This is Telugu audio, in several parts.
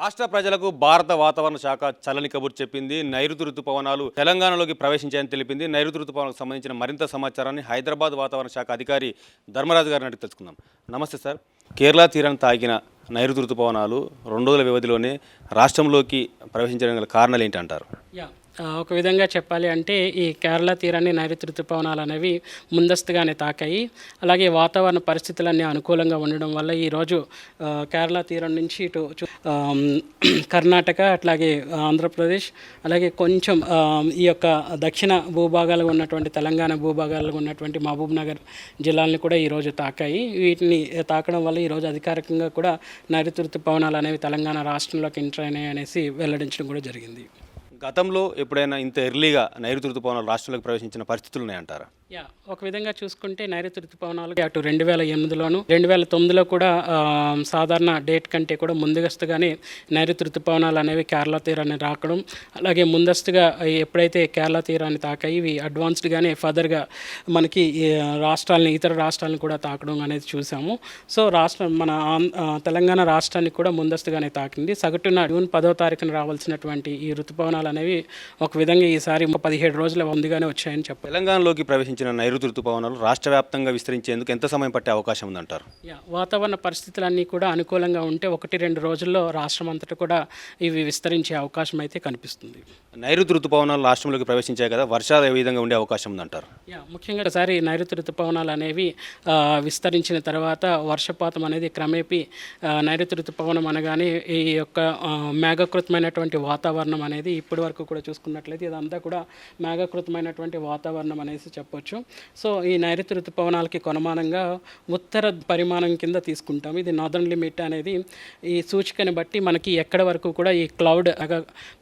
రాష్ట్ర ప్రజలకు భారత వాతావరణ శాఖ చల్లని కబుర్ చెప్పింది. నైరుతి రుతుపవనాలు తెలంగాణలోకి ప్రవేశించాయని తెలిపింది. నైరుతి రుతుపవనాలకు సంబంధించిన మరింత సమాచారాన్ని హైదరాబాద్ వాతావరణ శాఖ అధికారి ధర్మరాజు గారిని అడిగి తెలుసుకుందాం. నమస్తే సార్. కేరళ తీరాన్ని తాగిన నైరుతి రుతుపవనాలు రెండు రోజుల వ్యవధిలోనే రాష్ట్రంలోకి ప్రవేశించడం గల కారణాలు ఏంటి అంటారు? యా ఒక విధంగా చెప్పాలి అంటే ఈ కేరళ తీరాన్ని నైరుతి ఋతుపవనాలు అనేవి ముందస్తుగానే తాకాయి. అలాగే వాతావరణ పరిస్థితులన్నీ అనుకూలంగా ఉండడం వల్ల ఈరోజు కేరళ తీరం నుంచి ఇటు కర్ణాటక అట్లాగే ఆంధ్రప్రదేశ్ అలాగే కొంచెం ఈ యొక్క దక్షిణ భూభాగాలు ఉన్నటువంటి తెలంగాణ భూభాగాలు ఉన్నటువంటి మహబూబ్ నగర్ జిల్లాలను కూడా ఈరోజు తాకాయి. వీటిని తాకడం వల్ల ఈరోజు అధికారికంగా కూడా నైరుతి ఋతుపవనాలు అనేవి తెలంగాణ రాష్ట్రంలోకి ఎంటర్ అయినాయి అనేసి వెల్లడించడం కూడా జరిగింది. గతంలో ఎప్పుడైనా ఇంత ఎర్లీగా నైరుతి ఋతుపవనాలు రాష్ట్రంలోకి ప్రవేశించిన పరిస్థితులు ఉన్నాయంటారా? యా ఒక విధంగా చూసుకుంటే నైరుతి ఋతుపవనాలు అటు రెండు వేల ఎనిమిదిలోను రెండు వేల తొమ్మిదిలో కూడా సాధారణ డేట్ కంటే కూడా ముందస్తుగానే నైరుతి ఋతుపవనాలు అనేవి కేరళ తీరాన్ని రాకడం అలాగే ముందస్తుగా ఎప్పుడైతే కేరళ తీరాన్ని తాకాయి ఇవి అడ్వాన్స్డ్గానే ఫర్దర్గా మనకి రాష్ట్రాలని ఇతర రాష్ట్రాలను కూడా తాకడం అనేది చూసాము. సో రాష్ట్రం మన ఆం- తెలంగాణ రాష్ట్రానికి కూడా ముందస్తుగానే తాకింది. సగటున జూన్ పదో తారీఖున రావాల్సినటువంటి ఈ ఋతుపవనాలు అనేవి ఒక విధంగా ఈసారి పదిహేడు రోజుల ముందుగానే వచ్చాయని చెప్పాలి తెలంగాణలోకి ప్రవేశించిన నైరుతి రుతుపవనాలు రాష్ట్ర వ్యాప్తంగా విస్తరించేందుకు ఎంత సమయం పట్టే అవకాశం ఉందంటారు? వాతావరణ పరిస్థితులన్నీ కూడా అనుకూలంగా ఉంటే ఒకటి రెండు రోజుల్లో రాష్ట్రం అంతటా కూడా ఇవి విస్తరించే అవకాశం అయితే కనిపిస్తుంది. నైరుతి రుతుపవనాలు రాష్ట్రంలోకి ప్రవేశించాయి కదా వర్షాలు ఏ విధంగా ఉండే అవకాశం ఉందంటారు? యా ముఖ్యంగా ఒకసారి నైరుతి ఋతుపవనాలు అనేవి విస్తరించిన తర్వాత వర్షపాతం అనేది క్రమేపీ నైరుతి ఋతుపవనం అనగానే ఈ యొక్క మేఘకృతమైనటువంటి వాతావరణం అనేది ఇప్పటి వరకు కూడా చూసుకున్నట్లయితే ఇదంతా కూడా మేఘకృతమైనటువంటి వాతావరణం అనేసి చెప్పొచ్చు. సో ఈ నైరుతి ఋతుపవనాలకి కొనమానంగా ఉత్తర పరిమాణం కింద తీసుకుంటాం. ఇది నార్దర్న్ లిమిట్ అనేది ఈ సూచికని బట్టి మనకి ఎక్కడ వరకు కూడా ఈ క్లౌడ్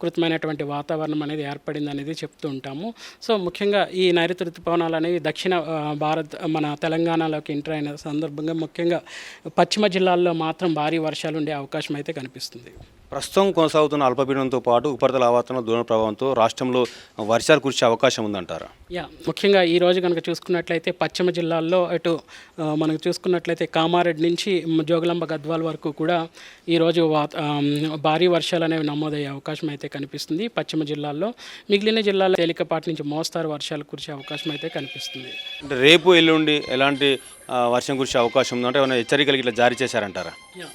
కృతమైనటువంటి వాతావరణం అనేది ఏర్పడింది అనేది చెప్తూ ఉంటాము. సో ముఖ్యంగా ఈ నైరుతి ఋతుపవనాలు అనేవి దక్షిణ భారత్ మన తెలంగాణలోకి ఎంటర్ అయిన సందర్భంగా ముఖ్యంగా పశ్చిమ జిల్లాల్లో మాత్రం భారీ వర్షాలు ఉండే అవకాశం అయితే కనిపిస్తుంది. ప్రస్తుతం కొనసాగుతున్న అల్పపీడనంతో పాటు ఉపరితల ఆవర్తన దూర ప్రభావంతో రాష్ట్రంలో వర్షాలు కురిసే అవకాశం ఉందంటారా? యా ముఖ్యంగా ఈ రోజు కనుక చూసుకున్నట్లయితే పశ్చిమ జిల్లాల్లో అటు మనకు చూసుకున్నట్లయితే కామారెడ్డి నుంచి జోగులాంబ గద్వాల వరకు కూడా ఈరోజు భారీ వర్షాలు అనేవి నమోదయ్యే అవకాశం అయితే కనిపిస్తుంది. పశ్చిమ జిల్లాల్లో మిగిలిన జిల్లాల్లో తేలికపాటి నుంచి మోస్తారు వర్షాలు కురిసే అవకాశం అయితే కనిపిస్తుంది. అంటే రేపు ఎల్లుండి ఎలాంటి వర్షం కురిసే అవకాశం ఉందంటే ఏమైనా హెచ్చరికలు ఇట్లా జారీ చేశారంటారా? యా.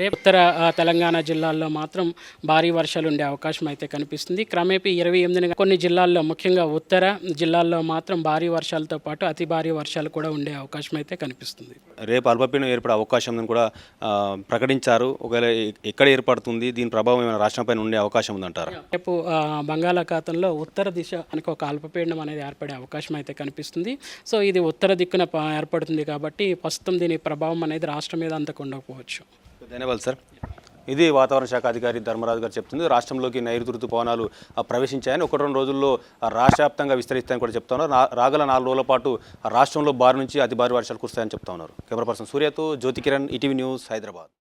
రేపు ఉత్తర తెలంగాణ జిల్లాల్లో మాత్రం భారీ వర్షాలు ఉండే అవకాశం అయితే కనిపిస్తుంది. క్రమేపీ ఇరవై ఎనిమిదిన కొన్ని జిల్లాల్లో ముఖ్యంగా ఉత్తర జిల్లాల్లో మాత్రం భారీ వర్షాలతో పాటు అతి భారీ వర్షాలు కూడా ఉండే అవకాశం అయితే కనిపిస్తుంది. రేపు అల్పపీడనం ఏర్పడే అవకాశం కూడా ప్రకటించారు. ఒకవేళ ఎక్కడ ఏర్పడుతుంది దీని ప్రభావం ఏమైనా రాష్ట్రంపైన ఉండే అవకాశం ఉందంటారా? రేపు బంగాళాఖాతంలో ఉత్తర దిశ మనకు ఒక అల్పపీడనం అనేది ఏర్పడే అవకాశం అయితే కనిపిస్తుంది. సో ఇది ఉత్తర దిక్కున ఏర్పడుతుంది కాబట్టి ప్రస్తుతం దీని ప్రభావం అనేది రాష్ట్రం మీద అంతకు ఉండకపోవచ్చు. ధన్యవాదాలు సార్. ఇది వాతావరణ శాఖ అధికారి ధర్మరాజు గారు చెప్తుంది. రాష్ట్రంలోకి నైరుతి ఋతుపవనాలు ప్రవేశించాయని ఒకటి రెండు రోజుల్లో రాష్ట్ర వ్యాప్తంగా విస్తరిస్తాయని కూడా చెప్తా ఉన్నారు. నా- రాగల నాలుగు రోజుల పాటు ఆ రాష్ట్రంలో భారీ నుంచి అతి భారీ వర్షాలు కురుస్తాయని చెప్తా ఉన్నారు. కెమెరా పర్సన్ సూర్యతో జ్యోతి కిరణ్ ఈటీవీ న్యూస్ హైదరాబాద్.